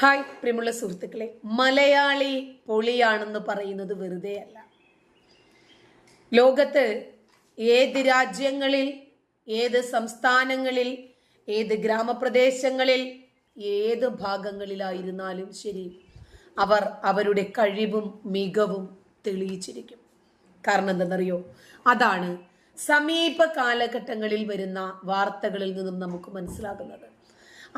Hi പ്രിയമുള്ള സുഹൃത്തുക്കളെ. മലയാളി പൊളിയാണെന്ന് പറയുന്നത് വെറുതെ അല്ല. ലോകത്ത് ഏത് രാജ്യങ്ങളിൽ ഏത് സംസ്ഥാനങ്ങളിൽ ഏത് ഗ്രാമപ്രദേശങ്ങളിൽ ഏത് ഭാഗങ്ങളിലായിരുന്നാലും ശരി അവർ അവരുടെ കഴിവും മികവും തെളിയിച്ചിരിക്കും. കാരണം എന്തെന്നറിയോ അതാണ് സമീപ കാലഘട്ടങ്ങളിൽ വരുന്ന വാർത്തകളിൽ നിന്നും നമുക്ക് മനസ്സിലാകുന്നത്.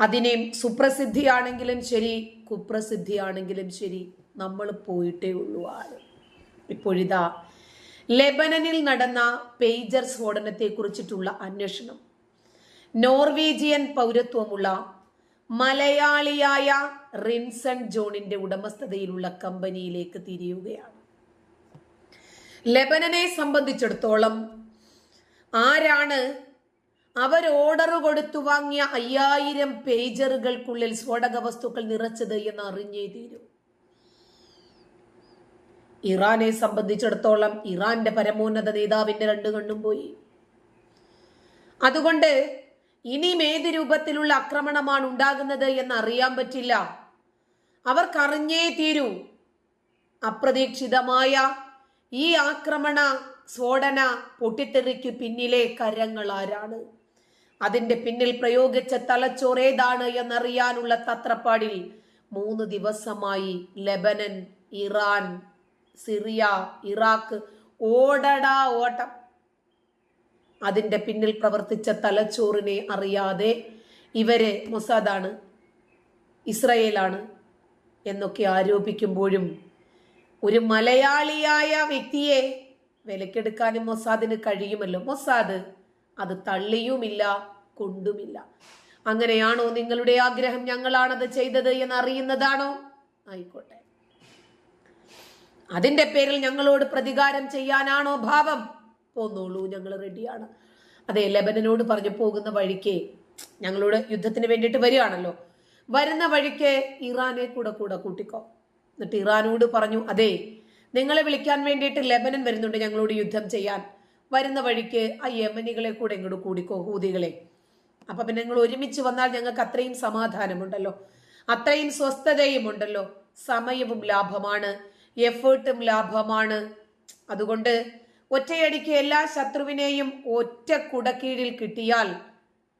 അതിനെ സുപ്രസിദ്ധിയാണെങ്കിലും ശരി കുപ്രസിദ്ധിയാണെങ്കിലും ശരി നമ്മൾ പോയിട്ടേ ഉള്ളൂ ആൾ. ഇപ്പോഴിതാ ലെബനനിൽ നടന്ന പേജർ സ്ഫോടനത്തെ കുറിച്ചിട്ടുള്ള അന്വേഷണം. നോർവീജിയൻ പൗരത്വമുള്ള മലയാളിയായ റിൻസൺ ജോണിന്റെ ഉടമസ്ഥതയിലുള്ള കമ്പനിയിലേക്ക് തിരിയുകയാണ്. ലെബനനെ സംബന്ധിച്ചിടത്തോളം ആരാണ് അവർ ഓർഡർ കൊടുത്തു വാങ്ങിയ അയ്യായിരം പേജറുകൾക്കുള്ളിൽ സ്ഫോടക വസ്തുക്കൾ നിറച്ചത് എന്ന് അറിഞ്ഞേ തീരൂ. ഇറാനെ സംബന്ധിച്ചിടത്തോളം ഇറാന്റെ പരമോന്നത നേതാവിന്റെ രണ്ടു കണ്ണും പോയി. അതുകൊണ്ട് ഇനിയും ഏത് രൂപത്തിലുള്ള ആക്രമണമാണ് ഉണ്ടാകുന്നത് എന്ന് അറിയാൻ പറ്റില്ല. അവർക്കറിഞ്ഞേ തീരൂ. അപ്രതീക്ഷിതമായ ഈ ആക്രമണ സ്ഫോടന പൊട്ടിത്തെറിക്ക് പിന്നിലെ കരങ്ങൾ ആരാണ് അതിന്റെ പിന്നിൽ പ്രയോഗിച്ച തലച്ചോർ ഏതാണ് എന്നറിയാനുള്ള തത്രപ്പാടിൽ മൂന്ന് ദിവസമായി ലെബനൻ ഇറാൻ സിറിയ ഇറാഖ് ഓടടാ ഓട്ടം. അതിന്റെ പിന്നിൽ പ്രവർത്തിച്ച തലച്ചോറിനെ അറിയാതെ ഇവരെ മൊസാദാണ് ഇസ്രയേലാണ് എന്നൊക്കെ ആരോപിക്കുമ്പോഴും ഒരു മലയാളിയായ വ്യക്തിയെ വിലക്കെടുക്കാനും മൊസാദിന് കഴിയുമല്ലോ. മൊസാദ് അത് തള്ളിയുമില്ല കൊണ്ടുമില്ല. അങ്ങനെയാണോ നിങ്ങളുടെ ആഗ്രഹം ഞങ്ങളാണത് ചെയ്തത് എന്ന് അറിയുന്നതാണോ ആയിക്കോട്ടെ. അതിന്റെ പേരിൽ ഞങ്ങളോട് പ്രതികാരം ചെയ്യാനാണോ ഭാവം? പോന്നോളൂ ഞങ്ങൾ റെഡിയാണ്. അതെ ലെബനനോട് പറഞ്ഞു പോകുന്ന വഴിക്ക് ഞങ്ങളോട് യുദ്ധത്തിന് വേണ്ടിയിട്ട് വരികയാണല്ലോ. വരുന്ന വഴിക്ക് ഇറാനെ കൂടെ കൂടെ കൂട്ടിക്കോ. എന്നിട്ട് ഇറാനോട് പറഞ്ഞു അതെ നിങ്ങളെ വിളിക്കാൻ വേണ്ടിയിട്ട് ലബനൻ വരുന്നുണ്ട് ഞങ്ങളോട് യുദ്ധം ചെയ്യാൻ. വരുന്ന വഴിക്ക് ആ യമനികളെ കൂടെ ഇങ്ങോട്ട് കൂടിക്കോ ഹൂതികളെ. അപ്പൊ പിന്നെ നിങ്ങൾ ഒരുമിച്ച് വന്നാൽ ഞങ്ങൾക്ക് അത്രയും സമാധാനമുണ്ടല്ലോ. അത്രയും സ്വസ്ഥതയും ഉണ്ടല്ലോ സമയവും ലാഭമാണ് എഫേർട്ടും ലാഭമാണ്. അതുകൊണ്ട് ഒറ്റയടിക്ക് എല്ലാ ശത്രുവിനെയും ഒറ്റ കുടക്കീഴിൽ കിട്ടിയാൽ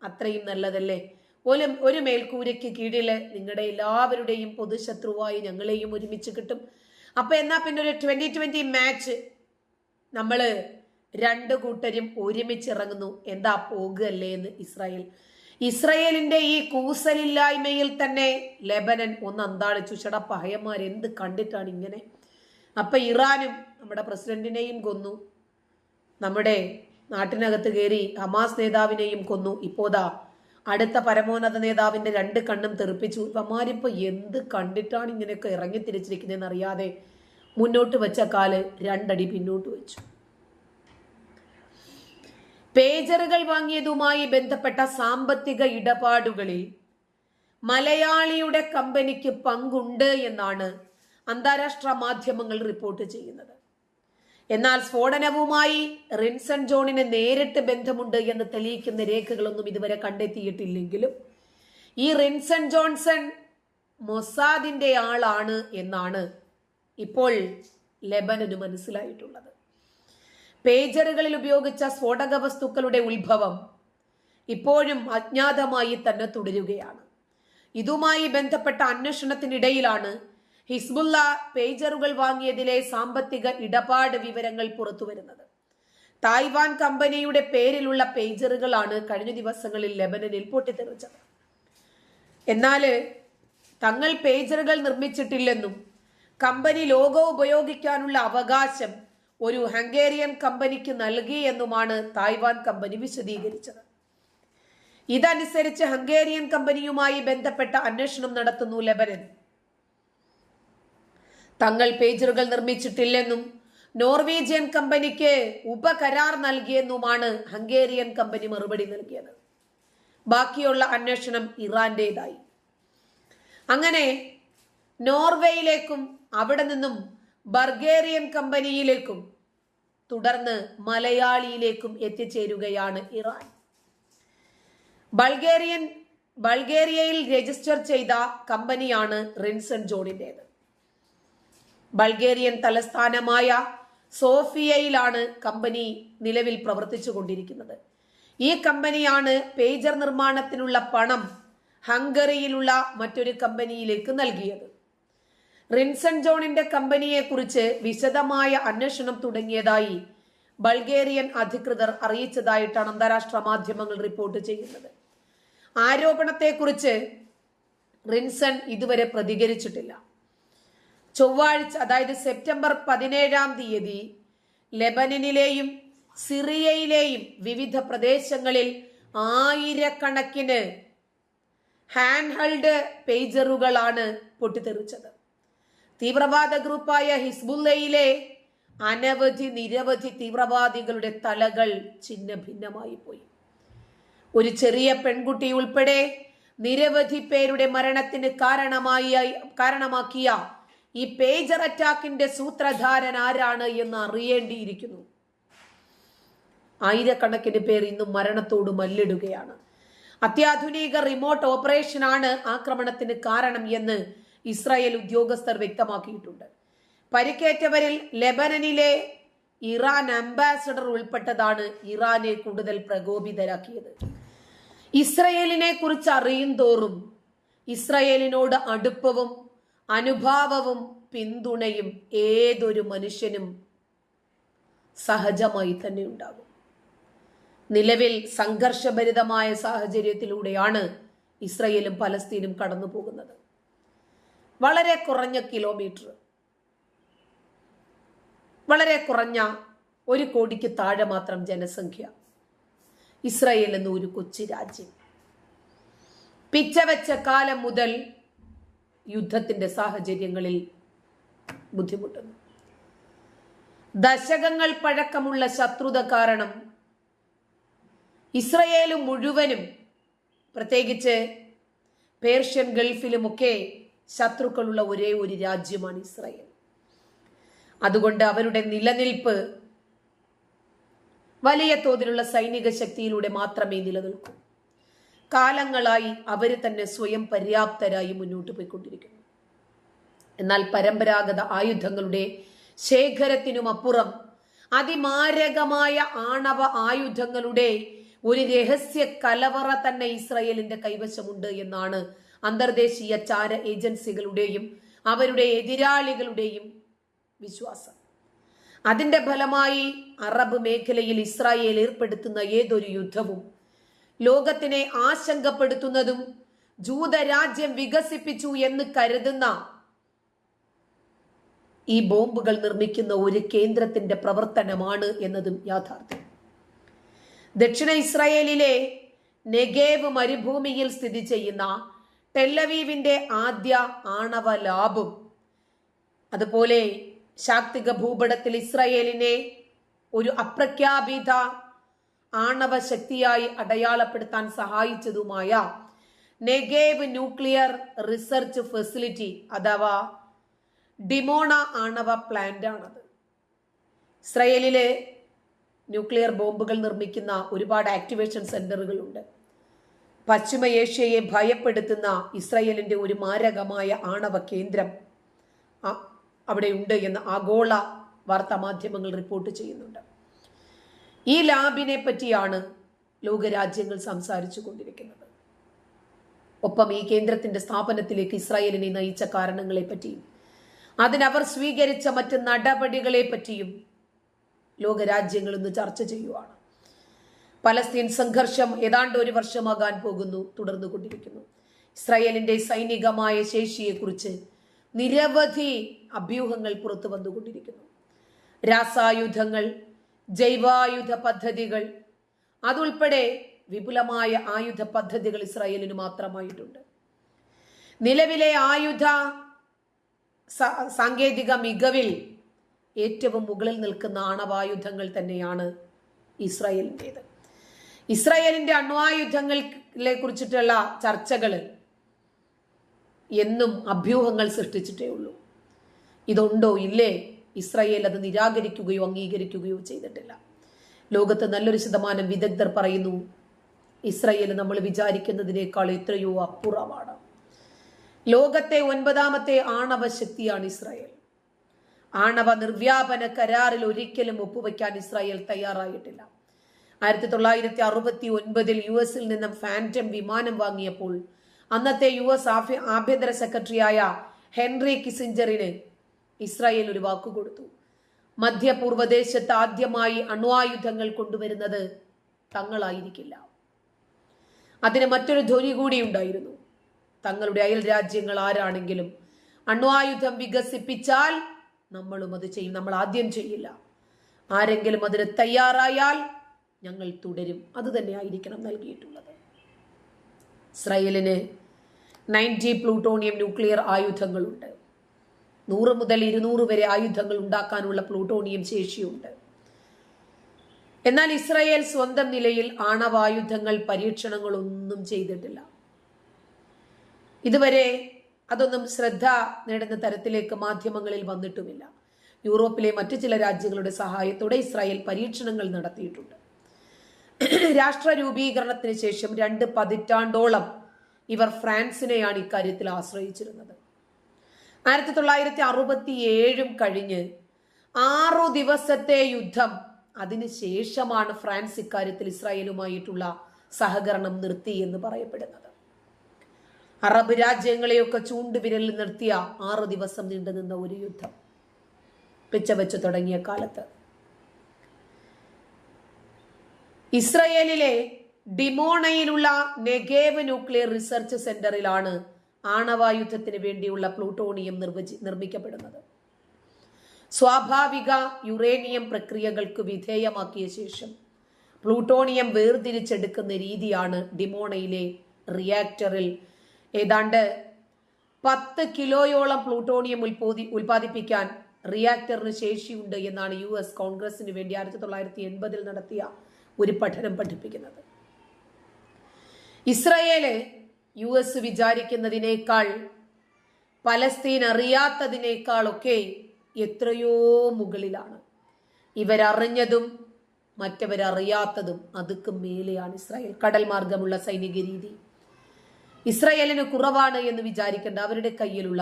അത്രയും നല്ലതല്ലേ? ഒരു ഒരു മേൽക്കൂരയ്ക്ക് കീഴിൽ നിങ്ങളുടെ എല്ലാവരുടെയും പൊതുശത്രുവായി ഞങ്ങളെയും ഒരുമിച്ച് കിട്ടും. അപ്പൊ എന്നാ പിന്നെ ഒരു ട്വന്റി ട്വന്റി മാച്ച് നമ്മൾ രണ്ട് കൂട്ടരും ഒരുമിച്ചിറങ്ങുന്നു. എന്താ പോകുകയല്ലേ എന്ന് ഇസ്രായേൽ. ഇസ്രയേലിന്റെ ഈ കൂസലില്ലായ്മയിൽ തന്നെ ലെബനൻ ഒന്ന് അന്താളിച്ചു. ചട പഹയന്മാർ എന്ത് കണ്ടിട്ടാണ് ഇങ്ങനെ? അപ്പൊ ഇറാനും നമ്മുടെ പ്രസിഡന്റിനെയും കൊന്നു. നമ്മുടെ നാട്ടിനകത്ത് കയറി ഹമാസ് നേതാവിനെയും കൊന്നു. ഇപ്പോതാ അടുത്ത പരമോന്നത നേതാവിന്റെ രണ്ട് കണ്ണും തെറിപ്പിച്ചു. ഇവന്മാരിപ്പോ എന്ത് കണ്ടിട്ടാണ് ഇങ്ങനെയൊക്കെ ഇറങ്ങി തിരിച്ചിരിക്കുന്നതെന്ന് അറിയാതെ മുന്നോട്ട് വെച്ച കാൽ രണ്ടടി പിന്നോട്ട് വെച്ചു. പേജറുകൾ വാങ്ങിയതുമായി ബന്ധപ്പെട്ട സാമ്പത്തിക ഇടപാടുകളിൽ മലയാളിയുടെ കമ്പനിക്ക് പങ്കുണ്ട് എന്നാണ് അന്താരാഷ്ട്ര മാധ്യമങ്ങൾ റിപ്പോർട്ട് ചെയ്യുന്നത്. എന്നാൽ സ്ഫോടനവുമായി റിൻസൺ ജോണിന് നേരിട്ട് ബന്ധമുണ്ട് എന്ന് തെളിയിക്കുന്ന രേഖകളൊന്നും ഇതുവരെ കണ്ടെത്തിയിട്ടില്ലെങ്കിലും ഈ റിൻസൺ ജോൺസൺ മൊസാദിന്റെ ആളാണ് എന്നാണ് ഇപ്പോൾ ലെബനന് മനസ്സിലായിട്ടുള്ളത്. പേജറുകളിൽ ഉപയോഗിച്ച സ്ഫോടക വസ്തുക്കളുടെ ഉത്ഭവം ഇപ്പോഴും അജ്ഞാതമായി തന്നെ തുടരുകയാണ്. ഇതുമായി ബന്ധപ്പെട്ട അന്വേഷണത്തിനിടയിലാണ് ഹിസ്ബുല്ല പേജറുകൾ വാങ്ങിയതിലെ സാമ്പത്തിക ഇടപാട് വിവരങ്ങൾ പുറത്തുവരുന്നത് തായ്വാൻ കമ്പനിയുടെ പേരിലുള്ള പേജറുകളാണ് കഴിഞ്ഞ ദിവസങ്ങളിൽ ലെബനനിൽ പൊട്ടിത്തെറിച്ചത്. എന്നാൽ തങ്ങൾ പേജറുകൾ നിർമ്മിച്ചിട്ടില്ലെന്നും കമ്പനി ലോഗോ ഉപയോഗിക്കാനുള്ള അവകാശം ഒരു ഹംഗേറിയൻ കമ്പനിക്ക് നൽകി എന്നുമാണ് തായ്വാൻ കമ്പനി വിശദീകരിച്ചത്. ഇതനുസരിച്ച് ഹംഗേറിയൻ കമ്പനിയുമായി ബന്ധപ്പെട്ട അന്വേഷണം നടത്തുന്നു ലെബനൻ. തങ്ങൾ പേജറുകൾ നിർമ്മിച്ചിട്ടില്ലെന്നും നോർവീജിയൻ കമ്പനിക്ക് ഉപകരാർ നൽകിയെന്നുമാണ് ഹംഗേറിയൻ കമ്പനി മറുപടി നൽകിയത്. ബാക്കിയുള്ള അന്വേഷണം ഇറാന്റേതായി. അങ്ങനെ നോർവേയിലേക്കും അവിടെ നിന്നും ബർഗേറിയൻ കമ്പനിയിലേക്കും തുടർന്ന് മലയാളിയിലേക്കും എത്തിച്ചേരുകയാണ് ഇറാൻ. ബൾഗേറിയൻ ബൾഗേറിയയിൽ രജിസ്റ്റർ ചെയ്ത കമ്പനിയാണ് റിൻസൺ ജോണിന്റെത്. ബൾഗേറിയൻ തലസ്ഥാനമായ സോഫിയയിലാണ് കമ്പനി നിലവിൽ പ്രവർത്തിച്ചു കൊണ്ടിരിക്കുന്നത് ഈ കമ്പനിയാണ് പേജർ നിർമ്മാണത്തിനുള്ള പണം ഹംഗറിയിലുള്ള മറ്റൊരു കമ്പനിയിലേക്ക് നൽകിയത്. റിൻസൺ ജോണിന്റെ കമ്പനിയെക്കുറിച്ച് വിശദമായ അന്വേഷണം തുടങ്ങിയതായി ബൾഗേറിയൻ അധികൃതർ അറിയിച്ചതായിട്ടാണ് അന്താരാഷ്ട്ര മാധ്യമങ്ങൾ റിപ്പോർട്ട് ചെയ്യുന്നത്. ആരോപണത്തെക്കുറിച്ച് റിൻസൺ ഇതുവരെ പ്രതികരിച്ചിട്ടില്ല. ചൊവ്വാഴ്ച അതായത് സെപ്റ്റംബർ പതിനേഴാം തീയതി ലെബനനിലെയും സിറിയയിലെയും വിവിധ പ്രദേശങ്ങളിൽ ആയിരക്കണക്കിന് ഹാൻഡ് ഹെൽഡ് പേജറുകളാണ് പൊട്ടിത്തെറിച്ചത്. തീവ്രവാദ ഗ്രൂപ്പായ ഹിസ്ബുല്ലയിലെ അനവധി നിരവധി തീവ്രവാദികളുടെ തലകൾ ചിഹ്ന ഭിന്നമായി പോയി. ഒരു ചെറിയ പെൺകുട്ടി ഉൾപ്പെടെ നിരവധി പേരുടെ മരണത്തിന് കാരണമായി കാരണമാക്കിയ ഈ പേജർ അറ്റാക്കിന്റെ സൂത്രധാരൻ ആരാണ് എന്ന് അറിയേണ്ടിയിരിക്കുന്നു. ആയിരക്കണക്കിന് പേർ ഇന്നും മരണത്തോട് മല്ലിടുകയാണ്. അത്യാധുനിക റിമോട്ട് ഓപ്പറേഷനാണ് ആക്രമണത്തിന് കാരണം എന്ന് ഇസ്രായേൽ ഉദ്യോഗസ്ഥർ വ്യക്തമാക്കിയിട്ടുണ്ട്. പരിക്കേറ്റവരിൽ ലെബനനിലെ ഇറാൻ അംബാസഡർ ഉൾപ്പെട്ടതാണ് ഇറാനെ കൂടുതൽ പ്രകോപിതരാക്കിയത്. ഇസ്രയേലിനെ കുറിച്ച് അറിയും തോറും ഇസ്രയേലിനോട് അടുപ്പവും അനുഭാവവും പിന്തുണയും ഏതൊരു മനുഷ്യനും സഹജമായി തന്നെ ഉണ്ടാകും. നിലവിൽ സംഘർഷഭരിതമായ സാഹചര്യത്തിലൂടെയാണ് ഇസ്രയേലും പലസ്തീനും കടന്നു പോകുന്നത് വളരെ കുറഞ്ഞ കിലോമീറ്റർ വളരെ കുറഞ്ഞ ഒരു കോടിക്ക് താഴെ മാത്രം ജനസംഖ്യ. ഇസ്രായേൽ എന്ന ഒരു കൊച്ചു രാജ്യം. പിച്ചവെച്ച കാലം മുതൽ യുദ്ധത്തിന്റെ സാഹചര്യങ്ങളിൽ ബുദ്ധിമുട്ടുന്നു. ദശകങ്ങൾ പഴക്കമുള്ള ശത്രുത കാരണം ഇസ്രയേലും മുഴുവനും പ്രത്യേകിച്ച് പേർഷ്യൻ ഗൾഫിലുമൊക്കെ ശത്രുക്കളുള്ള ഒരേ ഒരു രാജ്യമാണ് ഇസ്രയേൽ. അതുകൊണ്ട് അവരുടെ നിലനിൽപ്പ് വലിയ തോതിലുള്ള സൈനിക ശക്തിയിലൂടെ മാത്രമേ നിലനിൽക്കൂ. കാലങ്ങളായി അവർ തന്നെ സ്വയം പര്യാപ്തരായി മുന്നോട്ട് പോയിക്കൊണ്ടിരിക്കുന്നു. എന്നാൽ പരമ്പരാഗത ആയുധങ്ങളുടെ ശേഖരത്തിനും അപ്പുറം അതിമാരകമായ ആണവ ആയുധങ്ങളുടെ ഒരു രഹസ്യ കലവറ തന്നെ ഇസ്രയേലിന്റെ കൈവശമുണ്ട് എന്നാണ് അന്തർദേശീയ ചാര ഏജൻസികളുടെയും അവരുടെ എതിരാളികളുടെയും വിശ്വാസം. അതിന്റെ ഫലമായി അറബ് മേഖലയിൽ ഇസ്രായേൽ ഏർപ്പെടുത്തുന്ന ഏതൊരു യുദ്ധവും ലോകത്തിനെ ആശങ്കപ്പെടുത്തുന്നതും ജൂതരാജ്യം വികസിപ്പിച്ചു എന്ന് കരുതുന്ന ഈ ബോംബുകൾ നിർമ്മിക്കുന്ന ഒരു കേന്ദ്രത്തിന്റെ പ്രവർത്തനമാണ് എന്നതും യാഥാർത്ഥ്യം. ദക്ഷിണ ഇസ്രായേലിലെ നെഗേവ് മരുഭൂമിയിൽ സ്ഥിതി ചെയ്യുന്ന ടെല്ലവീവിന്റെ ആദ്യ ആണവ ലാബും അതുപോലെ ശാക്തിക ഭൂപടത്തിൽ ഇസ്രയേലിനെ ഒരു അപ്രഖ്യാപിത ആണവ ശക്തിയായി അടയാളപ്പെടുത്താൻ സഹായിച്ചതുമായ നെഗേവ് ന്യൂക്ലിയർ റിസർച്ച് ഫെസിലിറ്റി അഥവാ ഡിമോണ ആണവ പ്ലാന്റ് ആണത് ഇസ്രയേലിലെ ന്യൂക്ലിയർ ബോംബുകൾ നിർമ്മിക്കുന്ന ഒരുപാട് ആക്ടിവേഷൻ സെന്ററുകളുണ്ട്. പശ്ചിമ ഏഷ്യയെ ഭയപ്പെടുത്തുന്ന ഇസ്രയേലിന്റെ ഒരു മാരകമായ ആണവ കേന്ദ്രം അവിടെ ഉണ്ട് എന്ന് ആഗോള വാർത്താ മാധ്യമങ്ങൾ റിപ്പോർട്ട് ചെയ്യുന്നുണ്ട്. ഈ ലാബിനെ പറ്റിയാണ് ലോകരാജ്യങ്ങൾ സംസാരിച്ചു കൊണ്ടിരിക്കുന്നത്. ഒപ്പം ഈ കേന്ദ്രത്തിന്റെ സ്ഥാപനത്തിലേക്ക് ഇസ്രായേലിനെ നയിച്ച കാരണങ്ങളെ പറ്റിയും അതിനവർ സ്വീകരിച്ച മറ്റ് നടപടികളെ പറ്റിയും ലോകരാജ്യങ്ങൾ ഇന്ന് ചർച്ച ചെയ്യുവാണ്. പലസ്തീൻ സംഘർഷം ഏതാണ്ട് ഒരു വർഷമാകാൻ പോകുന്നു തുടർന്നു കൊണ്ടിരിക്കുന്നു. ഇസ്രായേലിന്റെ സൈനികമായ ശേഷിയെക്കുറിച്ച് നിരവധി അഭ്യൂഹങ്ങൾ പുറത്തു വന്നുകൊണ്ടിരിക്കുന്നു. രാസായുധങ്ങൾ ജൈവായുധ പദ്ധതികൾ അതുൾപ്പെടെ വിപുലമായ ആയുധ പദ്ധതികൾ ഇസ്രായേലിന് മാത്രമായിട്ടുണ്ട്. നിലവിലെ ആയുധ സാങ്കേതിക മികവിൽ ഏറ്റവും മുകളിൽ നിൽക്കുന്ന ആണവായുധങ്ങൾ തന്നെയാണ് ഇസ്രായേലിന്റെത് ഇസ്രായേലിന്റെ അണ്വായുധങ്ങളെ കുറിച്ചിട്ടുള്ള ചർച്ചകൾ എന്നും അഭ്യൂഹങ്ങൾ സൃഷ്ടിച്ചിട്ടേ ഉള്ളൂ. ഇതുണ്ടോ? ഇല്ലേ? ഇസ്രായേൽ അത് നിരാകരിക്കുകയോ അംഗീകരിക്കുകയോ ചെയ്തിട്ടില്ല. ലോകത്ത് നല്ലൊരു ശതമാനം വിദഗ്ധർ പറയുന്നു ഇസ്രയേൽ നമ്മൾ വിചാരിക്കുന്നതിനേക്കാൾ എത്രയോ അപ്പുറമാണ്. ലോകത്തെ ഒൻപതാമത്തെ ആണവ ശക്തിയാണ് ഇസ്രായേൽ. ആണവ നിർവ്യാപന കരാറിൽ ഒരിക്കലും ഒപ്പുവെക്കാൻ ഇസ്രായേൽ തയ്യാറായിട്ടില്ല. ആയിരത്തി തൊള്ളായിരത്തി അറുപത്തി ഒൻപതിൽ യു എസിൽ നിന്നും ഫാന്റം വിമാനം വാങ്ങിയപ്പോൾ അന്നത്തെ യു എസ് ആഭ്യന്തര സെക്രട്ടറിയായ ഹെൻറി കിസിഞ്ചറിന് ഇസ്രായേൽ ഒരു വാക്കു കൊടുത്തു. മധ്യപൂർവദേശത്ത് ആദ്യമായി അണ്വായുധങ്ങൾ കൊണ്ടുവരുന്നത് തങ്ങളായിരിക്കില്ല. അതിന് മറ്റൊരു ധ്വനി കൂടി ഉണ്ടായിരുന്നു. തങ്ങളുടെ അയൽ രാജ്യങ്ങൾ ആരാണെങ്കിലും അണ്വായുധം വികസിപ്പിച്ചാൽ നമ്മളും അത് ചെയ്യും. നമ്മൾ ആദ്യം ചെയ്യില്ല. ആരെങ്കിലും അതിന് തയ്യാറായാൽ ഞങ്ങൾ തുടരും. അതുതന്നെ ആയിരിക്കണം നൽകിയിട്ടുള്ളത്. ഇസ്രായേലിന് നയന്റി പ്ലൂട്ടോണിയം ന്യൂക്ലിയർ ആയുധങ്ങളുണ്ട്. നൂറ് മുതൽ ഇരുന്നൂറ് വരെ ആയുധങ്ങൾ ഉണ്ടാക്കാനുള്ള പ്ലൂട്ടോണിയം ശേഷിയുണ്ട്. എന്നാൽ ഇസ്രായേൽ സ്വന്തം നിലയിൽ ആണവായുധങ്ങൾ പരീക്ഷണങ്ങളൊന്നും ചെയ്തിട്ടില്ല. ഇതുവരെ അതൊന്നും ശ്രദ്ധ നേടുന്ന തരത്തിലേക്ക് മാധ്യമങ്ങളിൽ വന്നിട്ടുമില്ല. യൂറോപ്പിലെ മറ്റു ചില രാജ്യങ്ങളുടെ സഹായത്തോടെ ഇസ്രായേൽ പരീക്ഷണങ്ങൾ നടത്തിയിട്ടുണ്ട്. രാഷ്ട്ര രൂപീകരണത്തിന് ശേഷം രണ്ട് പതിറ്റാണ്ടോളം ഇവർ ഫ്രാൻസിനെയാണ് ഇക്കാര്യത്തിൽ ആശ്രയിച്ചിരുന്നത്. ആയിരത്തി തൊള്ളായിരത്തി അറുപത്തി ഏഴും കഴിഞ്ഞ് ആറു ദിവസത്തെ യുദ്ധം അതിനുശേഷമാണ് ഫ്രാൻസ് ഇക്കാര്യത്തിൽ ഇസ്രായേലുമായിട്ടുള്ള സഹകരണം നിർത്തി എന്ന് പറയപ്പെടുന്നത്. അറബ് രാജ്യങ്ങളെയൊക്കെ ചൂണ്ടുവിരലിൽ നിർത്തിയ ആറു ദിവസം നീണ്ടുനിന്ന ഒരു യുദ്ധം. പിച്ചവെച്ച് തുടങ്ങിയ കാലത്ത് ഇസ്രയേലിലെ ഡിമോണയിലുള്ള നെഗേവ് ന്യൂക്ലിയർ റിസർച്ച് സെന്ററിലാണ് ആണവായുധത്തിന് വേണ്ടിയുള്ള പ്ലൂട്ടോണിയം നിർവചി നിർമ്മിക്കപ്പെടുന്നത്. സ്വാഭാവിക യുറേനിയം പ്രക്രിയകൾക്ക് വിധേയമാക്കിയ ശേഷം പ്ലൂട്ടോണിയം വേർതിരിച്ചെടുക്കുന്ന രീതിയാണ് ഡിമോണയിലെ റിയാക്ടറിൽ. ഏതാണ്ട് പത്ത് കിലോയോളം പ്ലൂട്ടോണിയം ഉൽപോതി ഉൽപ്പാദിപ്പിക്കാൻ റിയാക്ടറിന് ശേഷിയുണ്ട് എന്നാണ് യു എസ് കോൺഗ്രസിന് വേണ്ടി ആയിരത്തി തൊള്ളായിരത്തി എൺപതിൽ നടത്തിയ ഒരു പഠനം പഠിപ്പിക്കുന്നത്. ഇസ്രയേൽ യു എസ് വിചാരിക്കുന്നതിനേക്കാൾ പലസ്തീൻ അറിയാത്തതിനേക്കാളൊക്കെ എത്രയോ മുകളിലാണ്. ഇവരറിഞ്ഞതും മറ്റവരറിയാത്തതും അതുക്കും മേലെയാണ് ഇസ്രായേൽ. കടൽ മാർഗമുള്ള സൈനിക രീതി. ഇസ്രയേലിന് കുറവാണ് എന്ന് വിചാരിക്കേണ്ട അവരുടെ കയ്യിലുള്ള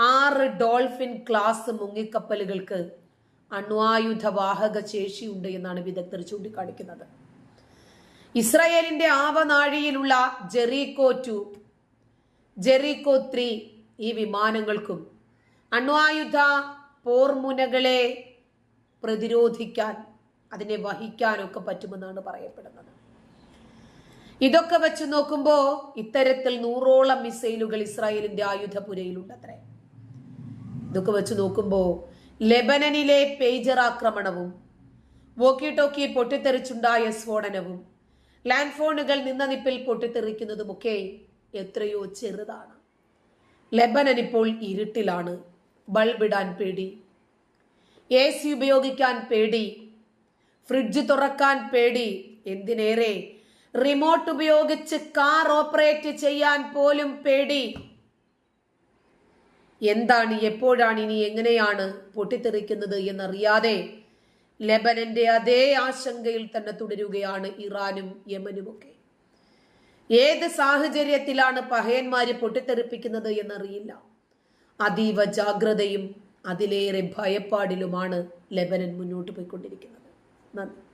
ആറ് ഡോൾഫിൻ ക്ലാസ് മുങ്ങിക്കപ്പലുകൾക്ക് അണ്വായുധ വാഹക ശേഷിയുണ്ട് എന്നാണ് വിദഗ്ധർ ചൂണ്ടിക്കാണിക്കുന്നത്. ഇസ്രയേലിന്റെ ആവനാഴിയിലുള്ള ജെറീകോ ടു ജെറീകോ ത്രീ ഈ വിമാനങ്ങൾക്കും അണ്വായുധ പോർമുനകളെ പ്രതിരോധിക്കാൻ അതിനെ വഹിക്കാനൊക്കെ പറ്റുമെന്നാണ് പറയപ്പെടുന്നത്. ഇതൊക്കെ വെച്ച് നോക്കുമ്പോൾ ഇത്തരത്തിൽ നൂറോളം മിസൈലുകൾ ഇസ്രായേലിന്റെ ആയുധപുരയിലുണ്ടത്രേ. ഇതൊക്കെ വെച്ച് നോക്കുമ്പോൾ ലെബനനിലെ പേജർ ആക്രമണവും വോക്കി ടോക്കി പൊട്ടിത്തെറിച്ചുണ്ടായ സ്ഫോടനവും ലാൻഡ് ഫോണുകൾ നിന്ന നിപ്പിൽ പൊട്ടിത്തെറിക്കുന്നതുമൊക്കെ എത്രയോ ചെറുതാണ്. ലെബനൻ ഇപ്പോൾ ഇരുട്ടിലാണ്. ബൾബിടാൻ പേടി. എ സി ഉപയോഗിക്കാൻ പേടി. ഫ്രിഡ്ജ് തുറക്കാൻ പേടി. എന്തിനേറെ? റിമോട്ട് ഉപയോഗിച്ച് കാർ ഓപ്പറേറ്റ് ചെയ്യാൻ പോലും പേടി. എന്താണ് എപ്പോഴാണ് ഇനി എങ്ങനെയാണ് പൊട്ടിത്തെറിക്കുന്നത് എന്നറിയാതെ ലെബനന്റെ അതേ ആശങ്കയിൽ തന്നെ തുടരുകയാണ് ഇറാനും യമനുമൊക്കെ. ഏത് സാഹചര്യത്തിലാണ് പഹയന്മാര് പൊട്ടിത്തെറിപ്പിക്കുന്നത് എന്നറിയില്ല. അതീവ ജാഗ്രതയും അതിലേറെ ഭയപ്പാടിലുമാണ് ലെബനൻ മുന്നോട്ട് പോയിക്കൊണ്ടിരിക്കുന്നത്. നന്ദി.